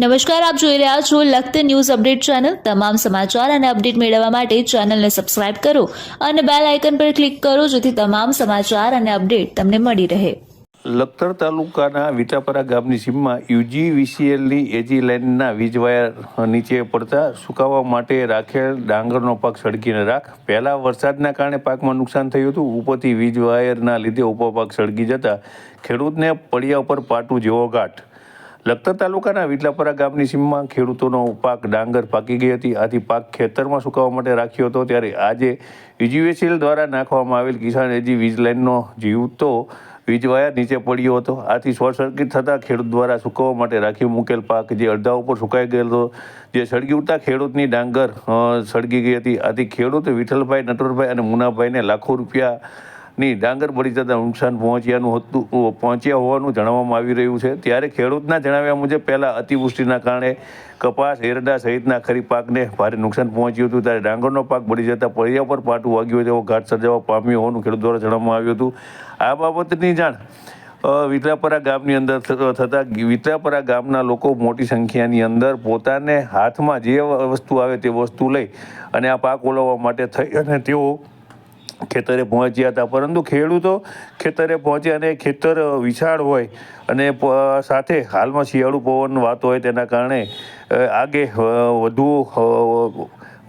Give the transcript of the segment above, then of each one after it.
નમસ્કાર, આપ જોઈ રહ્યા છો લખત ન્યૂઝ અપડેટ ચેનલ. તમામ સમાચાર અને અપડેટ મેળવવા માટે ચેનલને સબસ્ક્રાઇબ કરો અને બેલ આઇકન પર ક્લિક કરો જેથી તમામ સમાચાર અને અપડેટ તમને મળી રહે. લખતર તાલુકાના વિટાપરા ગામની સીમમાં યુજીવીસીએલની એજી લાઇનના વીજ વાયર નીચે પડતા સુકાવા માટે રાખેલ ડાંગરનો પાક સળગીને રાખ. પહેલા વરસાદના કારણે પાકમાં નુકસાન થયું હતું. ઉપરથી વીજ વાયરના લીધે ઉપો પાક સળગી જતા ખેડૂતને પડિયા ઉપર પાટું જેવો ઘાટ. લખતર તાલુકાના વિટલાપરા ગામની સીમમાં ખેડૂતોનો પાક ડાંગર પાકી ગઈ હતી. આથી પાક ખેતરમાં સુકાવવા માટે રાખ્યો હતો. ત્યારે આજે યુજીવીસીએલ દ્વારા નાખવામાં આવેલ કિસાન એજી વીજ લાઇનનો જીવતો વીજવાયર નીચે પડ્યો હતો. આથી શોર્ટ સર્કિટ થતાં ખેડૂત દ્વારા સુકવવા માટે રાખી મૂકેલ પાક જે અડધા ઉપર સુકાઈ ગયેલો જે સળગી ઉઠતા ખેડૂતની ડાંગર સળગી ગઈ હતી. આથી ખેડૂત વિઠ્ઠલભાઈ નટવરભાઈ અને મુનાભાઈને લાખો રૂપિયાની ડાંગર પડી જતાં નુકસાન પહોંચ્યાનું હતું પહોંચ્યા હોવાનું જણાવવામાં આવી રહ્યું છે. ત્યારે ખેડૂતના જણાવ્યા મુજબ પહેલાં અતિવૃષ્ટિના કારણે કપાસ એરડા સહિતના ખરીફ પાકને ભારે નુકસાન પહોંચ્યું હતું. ત્યારે ડાંગરનો પાક બળી જતાં પડ્યા પર પાટું વાગ્યું તેવો ઘાટ સર્જાવા પામ્યો હોવાનું ખેડૂત દ્વારા જણાવવામાં આવ્યું હતું. આ બાબતની જાણ અ, ગામની અંદર થતાં થતા ગામના લોકો મોટી સંખ્યાની અંદર પોતાને હાથમાં જે વસ્તુ આવે તે વસ્તુ લઈ અને આ પાક ઓલવવા માટે થઈ અને તેઓ ખેતરે પહોંચ્યા હતા. પરંતુ ખેડૂતો ખેતરે પહોંચ્યા અને ખેતર વિશાળ હોય અને સાથે હાલમાં શિયાળુ પવન વાતો હોય તેના કારણે આગે વધુ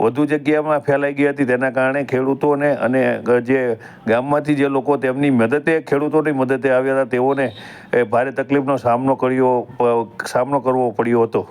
વધુ જગ્યામાં ફેલાઈ ગઈ હતી. તેના કારણે ખેડૂતોને અને જે ગામમાંથી જે લોકો તેમની મદદે, ખેડૂતોની મદદે આવ્યા હતા, તેઓને ભારે તકલીફનો સામનો કર્યો સામનો કરવો પડ્યો હતો.